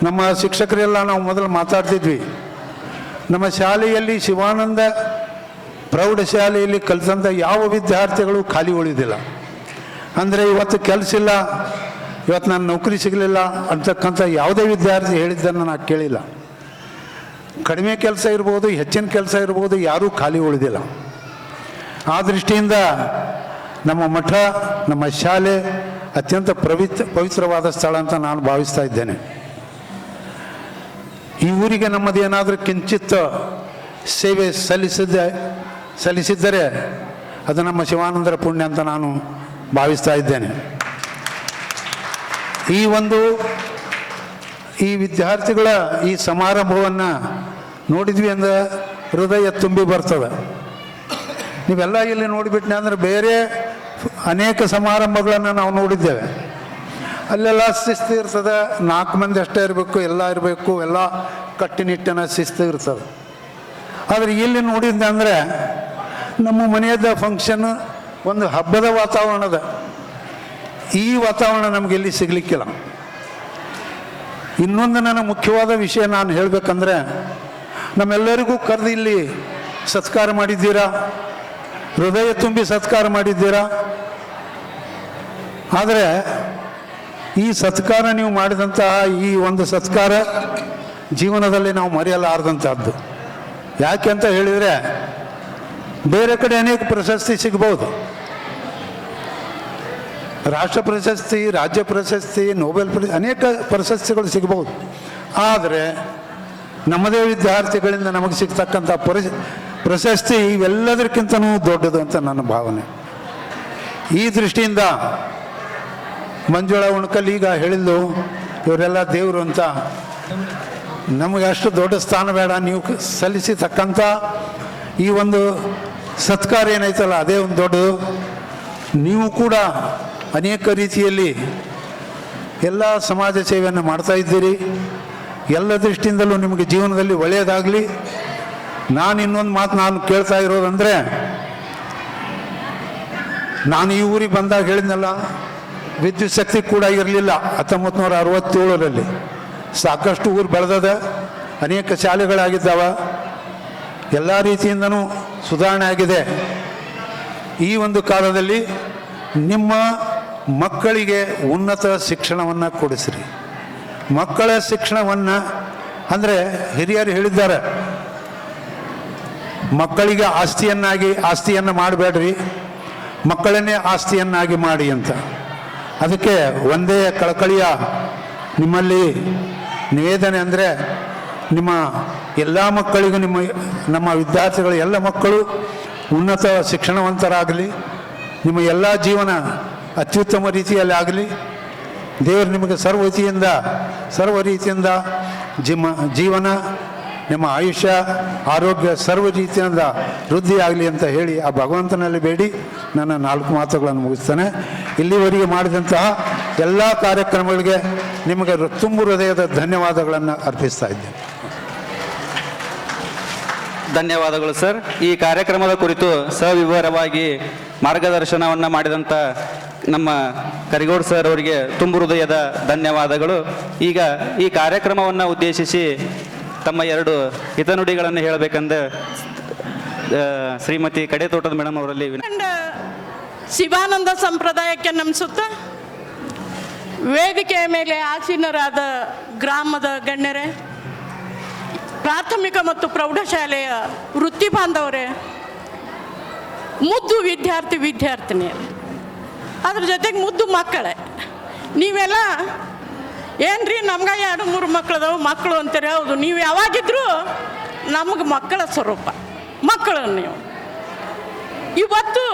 ನಮ್ಮ ಶಿಕ್ಷಕರೆಲ್ಲ ನಾವು ಮೊದಲು ಮಾತಾಡ್ತಿದ್ವಿ. ನಮ್ಮ ಶಾಲೆಯಲ್ಲಿ ಶಿವಾನಂದ ಪ್ರೌಢಶಾಲೆಯಲ್ಲಿ ಕಲಿತಂಥ ಯಾವ ವಿದ್ಯಾರ್ಥಿಗಳು ಖಾಲಿ ಉಳಿದಿಲ್ಲ. ಅಂದರೆ ಇವತ್ತು ಕೆಲಸ ಇಲ್ಲ, ಇವತ್ತು ನಾನು ನೌಕರಿ ಸಿಗಲಿಲ್ಲ ಅಂತಕ್ಕಂಥ ಯಾವುದೇ ವಿದ್ಯಾರ್ಥಿ ಹೇಳಿದ್ದನ್ನು ನಾನು ಕೇಳಿಲ್ಲ. ಕಡಿಮೆ ಕೆಲಸ ಇರ್ಬೋದು, ಹೆಚ್ಚಿನ ಕೆಲಸ ಇರ್ಬೋದು, ಯಾರೂ ಖಾಲಿ ಉಳಿದಿಲ್ಲ. ಆ ದೃಷ್ಟಿಯಿಂದ ನಮ್ಮ ಮಠ, ನಮ್ಮ ಶಾಲೆ ಅತ್ಯಂತ ಪವಿತ್ರ, ಪವಿತ್ರವಾದ ಸ್ಥಳ ಅಂತ ನಾನು ಭಾವಿಸ್ತಾ ಇದ್ದೇನೆ. ಈ ಊರಿಗೆ ನಮ್ಮದೇನಾದರೂ ಕಿಂಚಿತ್ ಸೇವೆ ಸಲ್ಲಿಸಿದ್ದ, ಸಲ್ಲಿಸಿದ್ದರೆ ಅದು ನಮ್ಮ ಶಿವಾನಂದರ ಪುಣ್ಯ ಅಂತ ನಾನು ಭಾವಿಸ್ತಾ ಇದ್ದೇನೆ. ಈ ಒಂದು ಈ ವಿದ್ಯಾರ್ಥಿಗಳ ಈ ಸಮಾರಂಭವನ್ನು ನೋಡಿದ್ವಿ ಅಂದ್ರೆ ಹೃದಯ ತುಂಬಿ ಬರ್ತದೆ. ನೀವೆಲ್ಲ ಇಲ್ಲಿ ನೋಡಿಬಿಟ್ನೆ ಅಂದ್ರೆ ಬೇರೆ ಅನೇಕ ಸಮಾರಂಭಗಳನ್ನು ನಾವು ನೋಡಿದ್ದೇವೆ. ಅಲ್ಲೆಲ್ಲ ಶಿಸ್ತು ಇರ್ತದೆ, ನಾಲ್ಕು ಮಂದಿ ಅಷ್ಟೇ ಇರಬೇಕು, ಎಲ್ಲ ಇರಬೇಕು, ಎಲ್ಲ ಕಟ್ಟಿನಿಟ್ಟಿನ ಶಿಸ್ತು ಇರ್ತದೆ. ಆದರೆ ಇಲ್ಲಿ ನೋಡಿದ್ದೆ ಅಂದರೆ ನಮ್ಮ ಮನೆಯದ ಫಂಕ್ಷನ್ ಒಂದು ಹಬ್ಬದ ವಾತಾವರಣದ. ಈ ವಾತಾವರಣ ನಮಗೆ ಇಲ್ಲಿ ಸಿಗಲಿಕ್ಕಿಲ್ಲ. ಇನ್ನೊಂದು ನನ್ನ ಮುಖ್ಯವಾದ ವಿಷಯ ನಾನು ಹೇಳಬೇಕಂದ್ರೆ ನಮ್ಮೆಲ್ಲರಿಗೂ ಕರೆದು ಇಲ್ಲಿ ಸತ್ಕಾರ ಮಾಡಿದ್ದೀರಾ? ಹೃದಯ ತುಂಬಿ ಸತ್ಕಾರ ಮಾಡಿದ್ದೀರಾ? ಆದರೆ ಈ ಸತ್ಕಾರ ನೀವು ಮಾಡಿದಂತಹ ಈ ಒಂದು ಸತ್ಕಾರ ಜೀವನದಲ್ಲಿ ನಾವು ಮರೆಯಲಾರದಂಥದ್ದು ಯಾಕೆ ಅಂತ ಹೇಳಿದರೆ ಬೇರೆ ಕಡೆ ಅನೇಕ ಪ್ರಶಸ್ತಿ ಸಿಗ್ಬೋದು. ರಾಷ್ಟ್ರ ಪ್ರಶಸ್ತಿ, ರಾಜ್ಯ ಪ್ರಶಸ್ತಿ ನೋಬೆಲ್ ಪ್ರಶಸ್ತಿ, ಅನೇಕ ಪ್ರಶಸ್ತಿಗಳು ಸಿಗಬಹುದು ಆದರೆ ನಮ್ಮದೇ ವಿದ್ಯಾರ್ಥಿಗಳಿಂದ ನಮಗೆ ಸಿಗ್ತಕ್ಕಂಥ ಪರಿ ಪ್ರಶಸ್ತಿ ಇವೆಲ್ಲದಕ್ಕಿಂತನೂ ದೊಡ್ಡದು ಅಂತ ನನ್ನ ಭಾವನೆ. ಈ ದೃಷ್ಟಿಯಿಂದ ಮಂಜುಳ ಉಣ್ಕಲ್ ಈಗ ಹೇಳಿದ್ದು, ಇವರೆಲ್ಲ ದೇವರು ಅಂತ. ನಮಗೆ ಅಷ್ಟು ದೊಡ್ಡ ಸ್ಥಾನ ಬೇಡ. ನೀವು ಸಲ್ಲಿಸಿ ಸಲ್ಲಿಸತಕ್ಕಂಥ ಈ ಒಂದು ಸತ್ಕಾರ ಏನೈತಲ್ಲ, ಅದೇ ಒಂದು ದೊಡ್ಡದು. ನೀವು ಕೂಡ ಅನೇಕ ರೀತಿಯಲ್ಲಿ ಎಲ್ಲ ಸಮಾಜ ಸೇವೆಯನ್ನು ಮಾಡ್ತಾ ಇದ್ದೀರಿ. ಎಲ್ಲ ದೃಷ್ಟಿಯಿಂದಲೂ ನಿಮಗೆ ಜೀವನದಲ್ಲಿ ಒಳ್ಳೆಯದಾಗಲಿ. ನಾನು ಇನ್ನೊಂದು ಮಾತು ನಾನು ಕೇಳ್ತಾ ಇರೋದಂದರೆ, ನಾನು ಈ ಊರಿಗೆ ಬಂದಾಗ ಹೇಳಿದ್ನಲ್ಲ, ವಿದ್ಯುತ್ ಶಕ್ತಿ ಕೂಡ ಇರಲಿಲ್ಲ ಹತ್ತೊಂಬತ್ತು ನೂರ ಅರವತ್ತೇಳರಲ್ಲಿ ಸಾಕಷ್ಟು ಊರು ಬೆಳೆದದ, ಅನೇಕ ಶಾಲೆಗಳಾಗಿದ್ದಾವ. ಎಲ್ಲ ರೀತಿಯಿಂದನೂ ಸುಧಾರಣೆ ಆಗಿದೆ. ಈ ಒಂದು ಕಾಲದಲ್ಲಿ ನಿಮ್ಮ ಮಕ್ಕಳಿಗೆ ಉನ್ನತ ಶಿಕ್ಷಣವನ್ನು ಕೊಡಿಸ್ರಿ. ಮಕ್ಕಳ ಶಿಕ್ಷಣವನ್ನು, ಅಂದರೆ ಹಿರಿಯರು ಹೇಳಿದ್ದಾರೆ, ಮಕ್ಕಳಿಗೆ ಆಸ್ತಿಯನ್ನಾಗಿ, ಆಸ್ತಿಯನ್ನು ಮಾಡಬೇಡ್ರಿ, ಮಕ್ಕಳನ್ನೇ ಆಸ್ತಿಯನ್ನಾಗಿ ಮಾಡಿ ಅಂತ. ಅದಕ್ಕೆ ಒಂದೇ ಕಳಕಳಿಯ ನಿಮ್ಮಲ್ಲಿ ನಿವೇದನೆ ಅಂದರೆ, ನಿಮ್ಮ ಎಲ್ಲ ಮಕ್ಕಳಿಗೂ, ನಿಮ್ಮ, ನಮ್ಮ ವಿದ್ಯಾರ್ಥಿಗಳು, ಎಲ್ಲ ಮಕ್ಕಳು ಉನ್ನತ ಶಿಕ್ಷಣವಂತರಾಗಲಿ, ನಿಮ್ಮ ಎಲ್ಲ ಜೀವನ ಅತ್ಯುತ್ತಮ ರೀತಿಯಲ್ಲಿ ಆಗಲಿ. ದೇವರು ನಿಮಗೆ ಸರ್ವ ರೀತಿಯಿಂದ ಸರ್ವ ರೀತಿಯಿಂದ ಜಿಮ್ಮ ಜೀವನ, ನಿಮ್ಮ ಆಯುಷ್ಯ, ಆರೋಗ್ಯ ಸರ್ವ ರೀತಿಯಿಂದ ವೃದ್ಧಿಯಾಗಲಿ ಅಂತ ಹೇಳಿ ಆ ಭಗವಂತನಲ್ಲಿ ಬೇಡಿ. ನನ್ನ ನಾಲ್ಕು ಮಾತುಗಳನ್ನು ಮುಗಿಸ್ತಾನೆ. ಇಲ್ಲಿವರೆಗೆ ಮಾಡಿದಂತಹ ಎಲ್ಲ ಕಾರ್ಯಕ್ರಮಗಳಿಗೆ ನಿಮಗೆ ತುಂಬು ಹೃದಯದ ಧನ್ಯವಾದಗಳನ್ನು ಅರ್ಪಿಸ್ತಾ ಇದ್ದೇನೆ. ಧನ್ಯವಾದಗಳು ಸರ್. ಈ ಕಾರ್ಯಕ್ರಮದ ಕುರಿತು ಸವಿವರವಾಗಿ ಮಾರ್ಗದರ್ಶನವನ್ನು ಮಾಡಿದಂಥ ನಮ್ಮ ಕರಿಗೋಡ್ ಸರ್ ಅವರಿಗೆ ತುಂಬು ಹೃದಯದ ಧನ್ಯವಾದಗಳು. ಈಗ ಈ ಕಾರ್ಯಕ್ರಮವನ್ನು ಉದ್ದೇಶಿಸಿ ತಮ್ಮ ಎರಡು ಹಿತನುಡಿಗಳನ್ನು ಹೇಳಬೇಕಂದ್ರೆ ಶ್ರೀಮತಿ ಕಡೆತೋಟದ ಮೇಡಮ್ ಅವರಲ್ಲಿ ವಿನ ಕಂಡ ಶಿವಾನಂದ ಸಂಪ್ರದಾಯಕ್ಕೆ ನಮಿಸುತ್ತ ವೇದಿಕೆಯ ಮೇಲೆ ಆಸೀನರಾದ ಗ್ರಾಮದ ಗಣ್ಯರೇ, ಪ್ರಾಥಮಿಕ ಮತ್ತು ಪ್ರೌಢಶಾಲೆಯ ವೃತ್ತಿ ಬಾಂಧವರೇ ಮುದ್ದು ವಿದ್ಯಾರ್ಥಿ ವಿದ್ಯಾರ್ಥಿನಿಯರೇ. ಅದ್ರ ಜೊತೆಗೆ ಮುದ್ದು ಮಕ್ಕಳೇ. ನೀವೆಲ್ಲ, ಏನ್ರಿ ನಮ್ಗೆ ಎರಡು, ಮೂರು ಮಕ್ಕಳದವು ಮಕ್ಕಳು ಅಂತಾರೆ, ಹೌದು. ನೀವು ಯಾವಾಗಿದ್ರೂ ನಮಗೆ ಮಕ್ಕಳ ಸ್ವರೂಪ. ಮಕ್ಕಳು ನೀವು. ಇವತ್ತು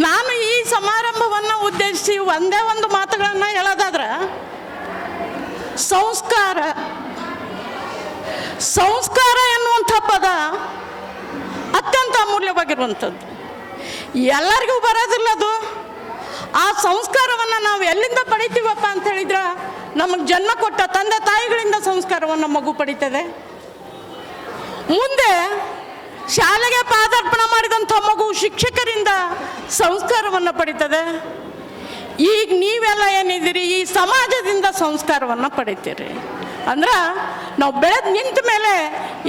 ನಾನು ಈ ಸಮಾರಂಭವನ್ನು ಉದ್ದೇಶಿಸಿ ಒಂದೇ ಒಂದು ಮಾತುಗಳನ್ನು ಹೇಳೋದಾದ್ರೆ, ಸಂಸ್ಕಾರ. ಸಂಸ್ಕಾರ ಎನ್ನುವಂಥ ಪದ ಅತ್ಯಂತ ಅಮೂಲ್ಯವಾಗಿರುವಂಥದ್ದು. ಎಲ್ಲರಿಗೂ ಬರೋದಿಲ್ಲ ಅದು. ಆ ಸಂಸ್ಕಾರವನ್ನು ನಾವು ಎಲ್ಲಿಂದ ಪಡಿತೀವಪ್ಪ ಅಂತ ಹೇಳಿದ್ರೆ, ನಮಗೆ ಜನ್ಮ ಕೊಟ್ಟ ತಂದೆ ತಾಯಿಗಳಿಂದ ಸಂಸ್ಕಾರವನ್ನು ಮಗು ಪಡಿತದೆ. ಮುಂದೆ ಶಾಲೆಗೆ ಪಾದಾರ್ಪಣೆ ಮಾಡಿದಂಥ ಮಗು ಶಿಕ್ಷಕರಿಂದ ಸಂಸ್ಕಾರವನ್ನು ಪಡಿತದೆ. ಈಗ ನೀವೆಲ್ಲ ಏನಿದ್ದೀರಿ, ಈ ಸಮಾಜದಿಂದ ಸಂಸ್ಕಾರವನ್ನು ಪಡಿತೀರಿ. ಅಂದ್ರೆ ನಾವು ಬೆಳೆದು ನಿಂತ ಮೇಲೆ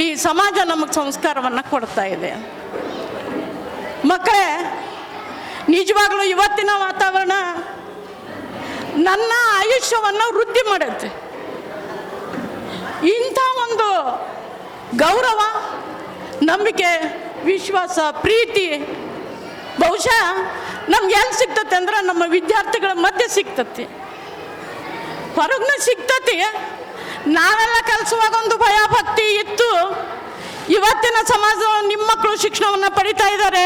ಈ ಸಮಾಜ ನಮಗೆ ಸಂಸ್ಕಾರವನ್ನು ಕೊಡ್ತಾ ಇದೆ. ಮಕ್ಕಳೇ, ನಿಜವಾಗ್ಲೂ ಇವತ್ತಿನ ವಾತಾವರಣ ನನ್ನ ಆಯುಷ್ಯವನ್ನು ವೃದ್ಧಿ ಮಾಡುತ್ತೆ. ಇಂಥ ಒಂದು ಗೌರವ, ನಂಬಿಕೆ, ವಿಶ್ವಾಸ, ಪ್ರೀತಿ, ಬಹುಶಃ ನಮ್ಗೆ ಎಲ್ಲಿ ಸಿಗ್ತತೆ ಅಂದ್ರೆ ನಮ್ಮ ವಿದ್ಯಾರ್ಥಿಗಳ ಮಧ್ಯೆ ಸಿಗ್ತತಿ ಹೊರಗ್ನ ಸಿಗ್ತತಿ ನಾವೆಲ್ಲ ಕಲಿಸುವಾಗ ಒಂದು ಭಯ ಭಕ್ತಿ ಇತ್ತು. ಇವತ್ತಿನ ಸಮಾಜ ನಿಮ್ಮ ಮಕ್ಕಳು ಶಿಕ್ಷಣವನ್ನು ಪಡಿತಾ ಇದ್ದಾರೆ.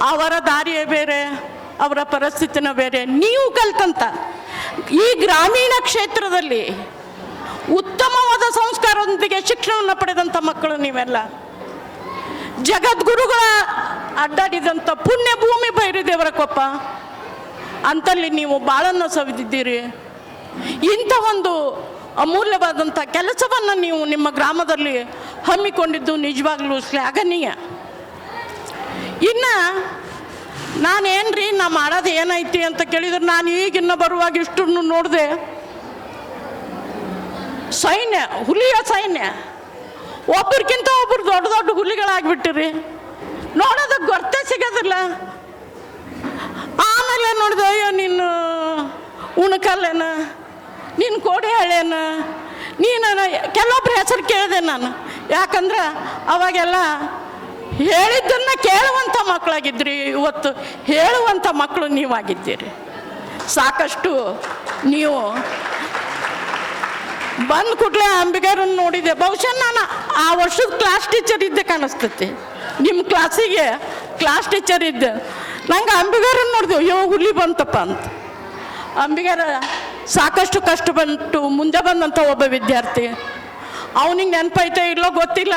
ಅವರ ದಾರಿಯೇ ಬೇರೆ, ಅವರ ಪರಿಸ್ಥಿತಿನ ಬೇರೆ. ನೀವು ಕಲ್ತಂತ ಈ ಗ್ರಾಮೀಣ ಕ್ಷೇತ್ರದಲ್ಲಿ ಉತ್ತಮವಾದ ಸಂಸ್ಕಾರದೊಂದಿಗೆ ಶಿಕ್ಷಣವನ್ನು ಪಡೆದಂಥ ಮಕ್ಕಳು ನೀವೆಲ್ಲ. ಜಗದ್ಗುರುಗಳ ಅಡ್ಡಾಡಿದಂಥ ಪುಣ್ಯ ಭೂಮಿ ದೇವರ ಕೊಪ್ಪ, ಅಂತಲ್ಲಿ ನೀವು ಬಾಳನ್ನು ಸವಿದಿದ್ದೀರಿ. ಇಂಥ ಒಂದು ಅಮೂಲ್ಯವಾದಂಥ ಕೆಲಸವನ್ನು ನೀವು ನಿಮ್ಮ ಗ್ರಾಮದಲ್ಲಿ ಹಮ್ಮಿಕೊಂಡಿದ್ದು ನಿಜವಾಗ್ಲೂ ಶ್ಲಾಘನೀಯ. ಇನ್ನು ನಾನೇನ್ರಿ, ನಾ ಮಾಡೋದು ಏನೈತಿ ಅಂತ ಕೇಳಿದ್ರೆ ನಾನು ಈಗಿನ್ನ ಬರುವಾಗ ಇಷ್ಟನ್ನು ನೋಡಿದೆ. ಸೈನ್ಯ, ಹುಲಿಯ ಸೈನ್ಯ. ಒಬ್ರಿಗಿಂತ ಒಬ್ರು ದೊಡ್ಡ ದೊಡ್ಡ ಹುಲಿಗಳಾಗ್ಬಿಟ್ಟಿರಿ. ನೋಡೋದಕ್ಕೆ ಗೊತ್ತೇ ಸಿಗೋದಿಲ್ಲ. ಆಮೇಲೆ ನೋಡಿದೆ, ಅಯ್ಯೋ, ನೀನು ಉಣಕಲ್ಲೇನ? ನೀನು ಕೋಡಿ ಹಳೇನ ನೀನು ಕೆಲವೊಬ್ರ ಹೆಸರು ಕೇಳಿದೆ ನಾನು. ಯಾಕಂದ್ರೆ ಅವಾಗೆಲ್ಲ ಹೇಳಿದ್ದನ್ನು ಕೇಳುವಂಥ ಮಕ್ಕಳಾಗಿದ್ರಿ, ಇವತ್ತು ಹೇಳುವಂಥ ಮಕ್ಕಳು ನೀವಾಗಿದ್ದೀರಿ. ಸಾಕಷ್ಟು ನೀವು ಬಂದ ಕೂಡಲೇ ಅಂಬಿಗರನ್ನು ನೋಡಿದೆ. ಬಹುಶಃ ನಾನು ಆ ವರ್ಷದ ಕ್ಲಾಸ್ ಟೀಚರ್ ಇದ್ದೆ ಕಾಣಿಸ್ತೈತಿ. ನಿಮ್ಮ ಕ್ಲಾಸಿಗೆ ಕ್ಲಾಸ್ ಟೀಚರ್ ಇದ್ದೆ. ನಂಗೆ ಅಂಬಿಗರನ್ನು ನೋಡಿದೆ ಅಯ್ಯೋ ಹುಲಿ ಬಂತಪ್ಪ ಅಂತ. ಅಂಬಿಗರ ಸಾಕಷ್ಟು ಕಷ್ಟ ಬಂತು. ಮುಂದೆ ಬಂದಂಥ ಒಬ್ಬ ವಿದ್ಯಾರ್ಥಿ. ಅವನಿಗೆ ನೆನಪೈತೆ ಇಲ್ಲೋ ಗೊತ್ತಿಲ್ಲ.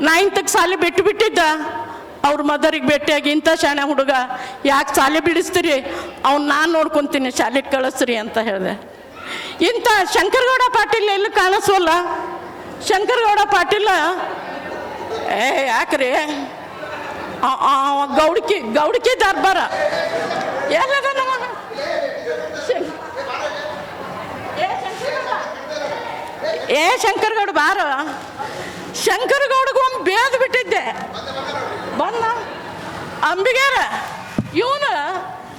ನೈನ್ತ್ಗೆ ಸಾಲಿ ಬಿಟ್ಟು ಬಿಟ್ಟಿದ್ದ. ಅವ್ರ ಮದರಿಗೆ ಭೇಟಿಯಾಗಿ ಇಂಥ ಶಾಣೆ ಹುಡುಗ, ಯಾಕೆ ಶಾಲೆ ಬಿಡಿಸ್ತೀರಿ? ಅವ್ನು ನಾನು ನೋಡ್ಕೊತೀನಿ, ಶಾಲೆಗೆ ಕಳಿಸ್ರಿ ಅಂತ ಹೇಳಿದೆ. ಇಂಥ ಶಂಕರಗೌಡ ಪಾಟೀಲ್ ಎಲ್ಲೂ ಕಾಣಿಸೋಲ್ಲ ಶಂಕರಗೌಡ ಪಾಟೀಲ, ಏ, ಯಾಕ್ರಿ? ಗೌಡ್ಕಿ ಗೌಡ್ಕಿ ದರ್ಬಾರ. ಎಲ್ಲದ. ಏ, ಶಂಕರಗೌಡ ಬಾರ. ಶಂಕರಗೌಡಗೂ ಒಂದು ಬೇದ್ ಬಿಟ್ಟಿದ್ದೆ. ಬಂದ. ಅಂಬಿಗೇರ ಇವನು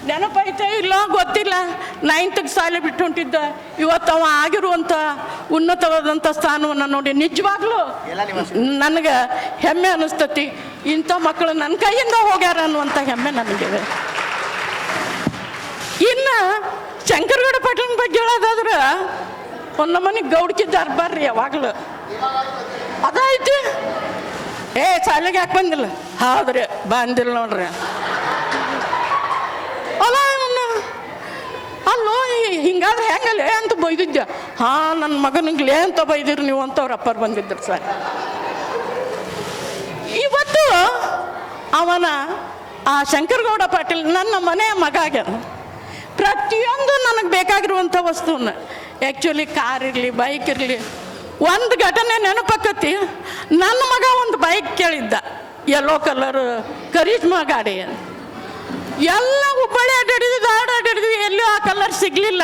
ನೆನಪೈತೆ ಇಲ್ಲ ಗೊತ್ತಿಲ್ಲ. ನೈನ್ತ್ಗೆ ಶಾಲೆ ಬಿಟ್ಟು ಹೊಂಟಿದ್ದ. ಇವತ್ತು ಅವ ಆಗಿರುವಂಥ ಉನ್ನತವಾದಂಥ ಸ್ಥಾನವನ್ನು ನೋಡಿ ನಿಜವಾಗ್ಲೂ ನನಗೆ ಹೆಮ್ಮೆ ಅನಿಸ್ತತಿ. ಇಂಥ ಮಕ್ಕಳು ನನ್ನ ಕೈಯಿಂದ ಹೋಗ್ಯಾರ ಅನ್ನುವಂಥ ಹೆಮ್ಮೆ ನನಗಿದೆ ಇನ್ನು ಶಂಕರಗೌಡ ಪಟ್ಟಣ ಬಗ್ಗೆ ಹೇಳೋದಾದ್ರೆ ಒಂದು ನಮ್ಮನೆ ಗೌಡ್ಕಿ ಬರ್ರಿ ಯಾವಾಗಲೂ. ಅದಾಯ್ತು. ಏ, ಶಾಲೆಗೆ ಯಾಕೆ ಬಂದಿಲ್ಲ? ಹೌದ್ರಿ, ಬಂದಿಲ್ಲ ನೋಡ್ರಿ. ಅಲ್ಲ ಅಲ್ಲೋ ಹಿಂಗಾದ್ರೆ ಹೆಂಗಲ್ಲ ಅಂತ ಬೈದಿದ್ದೆ. ಹಾ ನನ್ನ ಮಗನಿಗೆ ಅಂತ ಬೈದಿರಿ ನೀವು ಅಂತ ಅವ್ರ ಅಪ್ಪರು ಬಂದಿದ್ರು ಸರ್. ಇವತ್ತು ಅವನ, ಆ ಶಂಕರಗೌಡ ಪಾಟೀಲ್ ನನ್ನ ಮನೆಯ ಮಗ ಆಗ್ಯಾನ. ಪ್ರತಿಯೊಂದು ನನಗೆ ಬೇಕಾಗಿರುವಂಥ ವಸ್ತುವನ್ನ ಆ್ಯಕ್ಚುಲಿ ಕಾರ್ ಇರಲಿ ಬೈಕ್ ಇರಲಿ. ಒಂದು ಘಟನೆ ನೆನಪಕ್ಕತಿ ನನ್ನ ಮಗ ಒಂದು ಬೈಕ್ ಕೇಳಿದ್ದ. ಯೆಲ್ಲೋ ಕಲರ್ ಕರೀಜ್ಮಾ ಗಾಡಿ. ಎಲ್ಲ ಹುಬ್ಬಳ್ಳಿ ಅಡ್ಡಾಡಿದ್ವಿ ದಾಡ ಅಡ್ಡಾಡಿದ್ವಿ. ಎಲ್ಲೂ ಆ ಕಲರ್ ಸಿಗಲಿಲ್ಲ.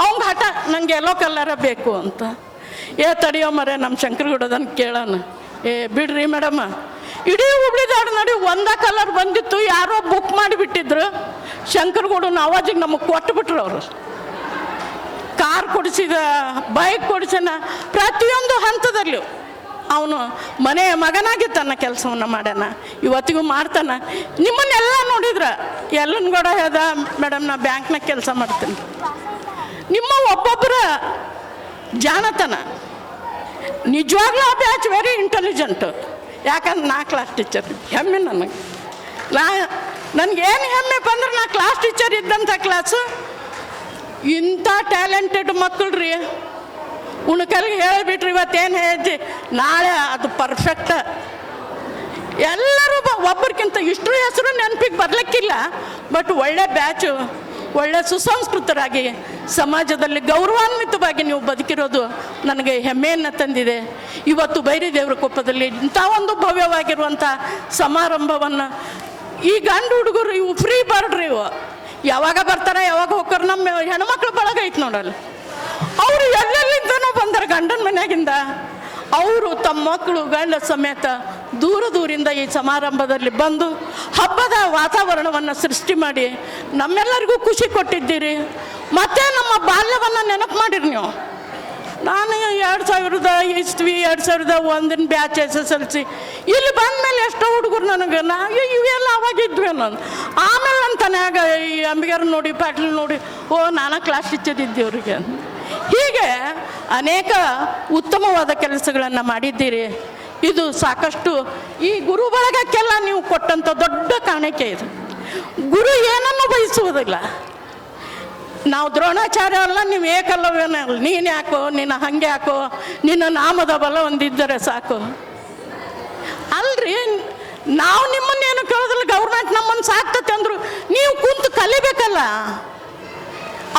ಅವ್ನ ಹಠ, ನಂಗೆ ಎಲ್ಲೋ ಕಲರ ಬೇಕು ಅಂತ. ಏ, ತಡಿಯೋ ಮರೆ ನಮ್ಮ ಶಂಕರಗೌಡದನ್ ಕೇಳೋಣ. ಏ, ಬಿಡ್ರಿ ಮೇಡಮ್ಮ ಇಡೀ ಹುಬ್ಳಿ ದಾಡ ನಡಿ ಒಂದೇ ಕಲರ್ ಬಂದಿತ್ತು. ಯಾರೋ ಬುಕ್ ಮಾಡಿಬಿಟ್ಟಿದ್ರು. ಶಂಕರಗೌಡನ ಅವಾಜಿಗೆ ನಮಗೆ ಕೊಟ್ಟುಬಿಟ್ರು ಅವರು. ಕಾರ್ ಕೊಡಿಸಿದ ಬೈಕ್ ಕೊಡಿಸನ ಪ್ರತಿಯೊಂದು ಹಂತದಲ್ಲೂ ಅವನು ಮನೆಯ ಮಗನಾಗಿ ತನ್ನ ಕೆಲಸವನ್ನು ಮಾಡ್ಯಾನ. ಇವತ್ತಿಗೂ ಮಾಡ್ತಾನ. ನಿಮ್ಮನ್ನೆಲ್ಲ ನೋಡಿದ್ರ ಎಲ್ಲನ ಕೂಡ ಹೇಳ್ದ ಮೇಡಮ್ ನಾ ಬ್ಯಾಂಕ್ನಾಗ ಕೆಲಸ ಮಾಡ್ತೀನಿ. ನಿಮ್ಮ ಒಬ್ಬೊಬ್ಬರ ಜಾಣತನ ನಿಜವಾಗ್ಲೂ ಆ ಬ್ಯಾಚ್ ವೆರಿ ಇಂಟೆಲಿಜೆಂಟು ಯಾಕಂದ್ರೆ ನಾ ಕ್ಲಾಸ್ ಟೀಚರ್ ಹೆಮ್ಮೆ ನನಗೆ. ನಾ ನನಗೇನು ಹೆಮ್ಮೆ ಬಂದ್ರೆ ನಾ ಕ್ಲಾಸ್ ಟೀಚರ್ ಇದ್ದಂಥ ಕ್ಲಾಸು ಇಂಥ ಟ್ಯಾಲೆಂಟೆಡ್ ಮಕ್ಕಳು ರೀ ಉಣಕಲ್ಗೆ ಹೇಳಿಬಿಟ್ರಿ ಇವತ್ತೇನು ಹೇಳ್ತಿ? ನಾಳೆ ಅದು ಪರ್ಫೆಕ್ಟ್ ಎಲ್ಲರೂ ಒಬ್ಬರಿಗಿಂತ ಇಷ್ಟು ಹೆಸರು ನೆನಪಿಗೆ ಬರ್ಲಿಕ್ಕಿಲ್ಲ. ಬಟ್ ಒಳ್ಳೆ ಬ್ಯಾಚು ಒಳ್ಳೆ ಸುಸಂಸ್ಕೃತರಾಗಿ ಸಮಾಜದಲ್ಲಿ ಗೌರವಾನ್ವಿತವಾಗಿ ನೀವು ಬದುಕಿರೋದು ನನಗೆ ಹೆಮ್ಮೆಯನ್ನು ತಂದಿದೆ. ಇವತ್ತು ಬೈರಿದೇವರ ಕೊಪ್ಪದಲ್ಲಿ ಇಂಥ ಒಂದು ಭವ್ಯವಾಗಿರುವಂಥ ಸಮಾರಂಭವನ್ನು ಈ ಗಂಡು ಹುಡುಗರು ಇವು ಫ್ರೀ ಬರ್ಡ್ರಿ ಇವು. ಯಾವಾಗ ಬರ್ತಾರೆ, ಯಾವಾಗ ಹೋಗ್ತಾರೆ, ನಮ್ಮ ಹೆಣ್ಮಕ್ಳು ಬಳಗ ಐತೆ ನೋಡಲ್ಲ. ಅವರು ಎಲ್ಲೆಲ್ಲಿಂದನೋ ಬಂದಾರ ಗಂಡನ ಮನೆಯಾಗಿಂದ. ಅವರು ತಮ್ಮ ಮಕ್ಕಳು ಗಂಡ ಸಮೇತ ದೂರ ದೂರಿಂದ ಈ ಸಮಾರಂಭದಲ್ಲಿ ಬಂದು ಹಬ್ಬದ ವಾತಾವರಣವನ್ನು ಸೃಷ್ಟಿ ಮಾಡಿ ನಮ್ಮೆಲ್ಲರಿಗೂ ಖುಷಿ ಕೊಟ್ಟಿದ್ದೀರಿ. ಮತ್ತೆ ನಮ್ಮ ಬಾಲ್ಯವನ್ನು ನೆನಪು ಮಾಡಿರಿ ನೀವು. ನಾನು ಎರಡು ಸಾವಿರದ ಇಸ್ವಿ, ಎರಡು ಸಾವಿರದ ಒಂದಿನ batch S S L C ಇಲ್ಲಿ ಬಂದಮೇಲೆ ಎಷ್ಟೋ ಹುಡುಗರು ನನಗೆ, ನಾ ಇವೆಲ್ಲ ಅವಾಗಿದ್ವಿ ನಾನು. ಆಮೇಲೆ ನನ್ನ ತನ್ಯಾಗ ಈ ಅಂಬಿಗರ್ ನೋಡಿ ಪಾಟೀಲ್ ನೋಡಿ, ಓ, ನಾನು ಕ್ಲಾಸ್ ಟೀಚರ್ ಇದ್ದೆ ಅವ್ರಿಗೆ. ಹೀಗೆ ಅನೇಕ ಉತ್ತಮವಾದ ಕೆಲಸಗಳನ್ನು ಮಾಡಿದ್ದೀರಿ. ಇದು ಸಾಕಷ್ಟು, ಈ ಗುರು ಬಳಗಕ್ಕೆಲ್ಲ ನೀವು ಕೊಟ್ಟಂಥ ದೊಡ್ಡ ಕಾಣಿಕೆ ಇದು. ಗುರು ಏನನ್ನು ಬಯಸುವುದಿಲ್ಲ. ನಾವು ದ್ರೋಣಾಚಾರ್ಯ ಅಲ್ಲ, ನೀವು ಏಕಲ್ಲವ್ಯನ ಅಲ್ಲ. ನೀನು ಯಾಕೋ ನಿನ್ನ ಹಂಗೆ ಯಾಕೋ, ನಿನ್ನ ನಾಮದ ಬಲ ಒಂದಿದ್ದರೆ ಸಾಕು. ಅಲ್ರಿ, ನಾವು ನಿಮ್ಮನ್ನೇನು ಕೇಳೋದಿಲ್ಲ, ಗೌರ್ಮೆಂಟ್ ನಮ್ಮನ್ನು ಸಾಕ್ತತೆ ಅಂದರು. ನೀವು ಕುಂತು ಕಲಿಬೇಕಲ್ಲ.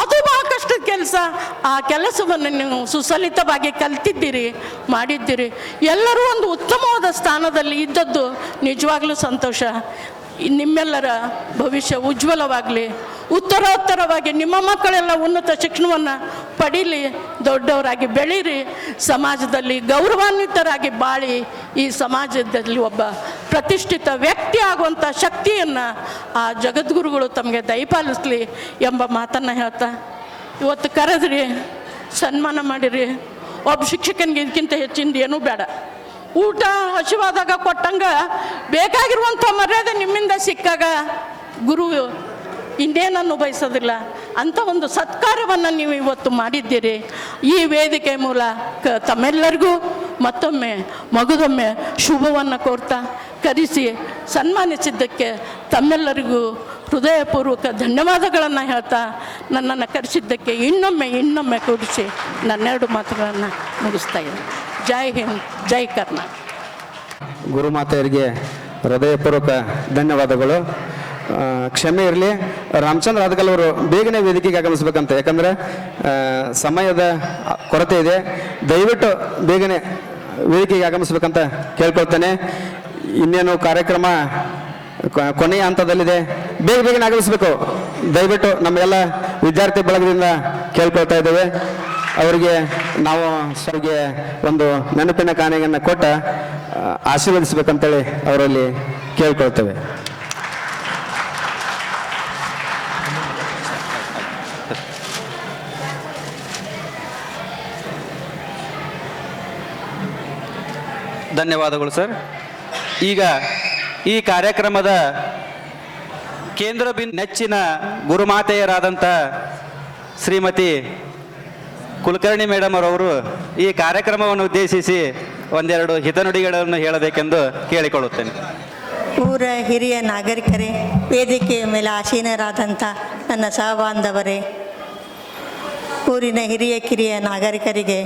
ಅದು ಬಹಳ ಕಷ್ಟದ ಕೆಲಸ. ಆ ಕೆಲಸವನ್ನು ನೀವು ಸುಸಲಿತವಾಗಿ ಕಲ್ತಿದ್ದೀರಿ, ಮಾಡಿದ್ದೀರಿ. ಎಲ್ಲರೂ ಒಂದು ಉತ್ತಮವಾದ ಸ್ಥಾನದಲ್ಲಿ ಇದ್ದದ್ದು ನಿಜವಾಗ್ಲೂ ಸಂತೋಷ. ನಿಮ್ಮೆಲ್ಲರ ಭವಿಷ್ಯ ಉಜ್ವಲವಾಗಲಿ, ಉತ್ತರೋತ್ತರವಾಗಿ ನಿಮ್ಮ ಮಕ್ಕಳೆಲ್ಲ ಉನ್ನತ ಶಿಕ್ಷಣವನ್ನು ಪಡೀಲಿ, ದೊಡ್ಡವರಾಗಿ ಬೆಳೀರಿ, ಸಮಾಜದಲ್ಲಿ ಗೌರವಾನ್ವಿತರಾಗಿ ಬಾಳಿ ಈ ಸಮಾಜದಲ್ಲಿ ಒಬ್ಬ ಪ್ರತಿಷ್ಠಿತ ವ್ಯಕ್ತಿ ಆಗುವಂಥ ಶಕ್ತಿಯನ್ನು ಆ ಜಗದ್ಗುರುಗಳು ತಮಗೆ ದಯಪಾಲಿಸಲಿ ಎಂಬ ಮಾತನ್ನು ಹೇಳ್ತಾ, ಇವತ್ತು ಕರೆದ್ರಿ, ಸನ್ಮಾನ ಮಾಡಿರಿ. ಒಬ್ಬ ಶಿಕ್ಷಕನಿಗೆ ಇದಕ್ಕಿಂತ ಹೆಚ್ಚಿಂದ ಏನೂ ಬೇಡ. ಊಟ ಹಸಿವಾದಾಗ ಕೊಟ್ಟಂಗ ಬೇಕಾಗಿರುವಂಥ ಮರ್ಯಾದೆ ನಿಮ್ಮಿಂದ ಸಿಕ್ಕಾಗ ಗುರು, ಇನ್ನೇನನ್ನು ಬಯಸೋದಿಲ್ಲ. ಅಂಥ ಒಂದು ಸತ್ಕಾರವನ್ನು ನೀವು ಇವತ್ತು ಮಾಡಿದ್ದೀರಿ. ಈ ವೇದಿಕೆ ಮೂಲಕ ತಮ್ಮೆಲ್ಲರಿಗೂ ಮತ್ತೊಮ್ಮೆ ಮಗುದೊಮ್ಮೆ ಶುಭವನ್ನು ಕೋರ್ತಾ ಕರೆಸಿ ಸನ್ಮಾನಿಸಿದ್ದಕ್ಕೆ ತಮ್ಮೆಲ್ಲರಿಗೂ ಹೃದಯಪೂರ್ವಕ ಧನ್ಯವಾದಗಳನ್ನು ಹೇಳ್ತಾ ನನ್ನನ್ನು ಕರೆಸಿದ್ದಕ್ಕೆ ಇನ್ನೊಮ್ಮೆ ಇನ್ನೊಮ್ಮೆ ಕೂರಿಸಿ ನನ್ನೆರಡು ಮಾತುಗಳನ್ನು ಮುಗಿಸ್ತಾ ಇದ್ದೀನಿ. ಜೈ ಹಿಂದ್, ಜೈ ಕರ್ನಾಟಕ ಗುರುಮಾತೆಯರಿಗೆ ಹೃದಯಪೂರ್ವಕ ಧನ್ಯವಾದಗಳು. ಕ್ಷಮೆ ಇರಲಿ. ರಾಮಚಂದ್ರ ರಾಧಕಲ್ ಅವರು ಬೇಗನೆ ವೇದಿಕೆಗೆ ಆಗಮಿಸ್ಬೇಕಂತ. ಯಾಕಂದ್ರೆ ಸಮಯದ ಕೊರತೆ ಇದೆ. ದಯವಿಟ್ಟು ಬೇಗನೆ ವೇದಿಕೆಗೆ ಆಗಮಿಸ್ಬೇಕಂತ ಕೇಳ್ಕೊಳ್ತೇನೆ. ಇನ್ನೇನು ಕಾರ್ಯಕ್ರಮ ಕೊನೆಯ ಹಂತದಲ್ಲಿದೆ. ಬೇಗ ಬೇಗನೆ ಆಗಮಿಸ್ಬೇಕು. ದಯವಿಟ್ಟು ನಮ್ಮೆಲ್ಲ ವಿದ್ಯಾರ್ಥಿ ಬಳಗದಿಂದ ಕೇಳ್ಕೊಳ್ತಾ ಇದ್ದೇವೆ. ಅವರಿಗೆ ನಾವು ಸರ್ಗೆ ಒಂದು ನೆನಪಿನ ಕಾಣಿಕೆಯನ್ನು ಕೊಟ್ಟ ಆಶೀರ್ವದಿಸ್ಬೇಕಂತೇಳಿ ಅವರಲ್ಲಿ ಕೇಳ್ಕೊಳ್ತೇವೆ. ಧನ್ಯವಾದಗಳು ಸರ್. ಈಗ ಈ ಕಾರ್ಯಕ್ರಮದ ಕೇಂದ್ರ ಬಿನ್ ನೆಚ್ಚಿನ ಗುರುಮಾತೆಯರಾದಂಥ ಶ್ರೀಮತಿ ಕುಲಕರ್ಣಿ ಮೇಡಮ್ ಅವರವರು ಈ ಕಾರ್ಯಕ್ರಮವನ್ನು ಉದ್ದೇಶಿಸಿ ಒಂದೆರಡು ಹಿತನುಡಿಗಳನ್ನು ಹೇಳಬೇಕೆಂದು ಕೇಳಿಕೊಳ್ಳುತ್ತೇನೆ. ಊರ ಹಿರಿಯ ನಾಗರಿಕರೇ, ವೇದಿಕೆಯ ಮೇಲೆ ಆಸೀನರಾದಂಥ ನನ್ನ ಸಹಬಾಂಧವರೇ, ಊರಿನ ಹಿರಿಯ ಕಿರಿಯ ನಾಗರಿಕರಿಗೆ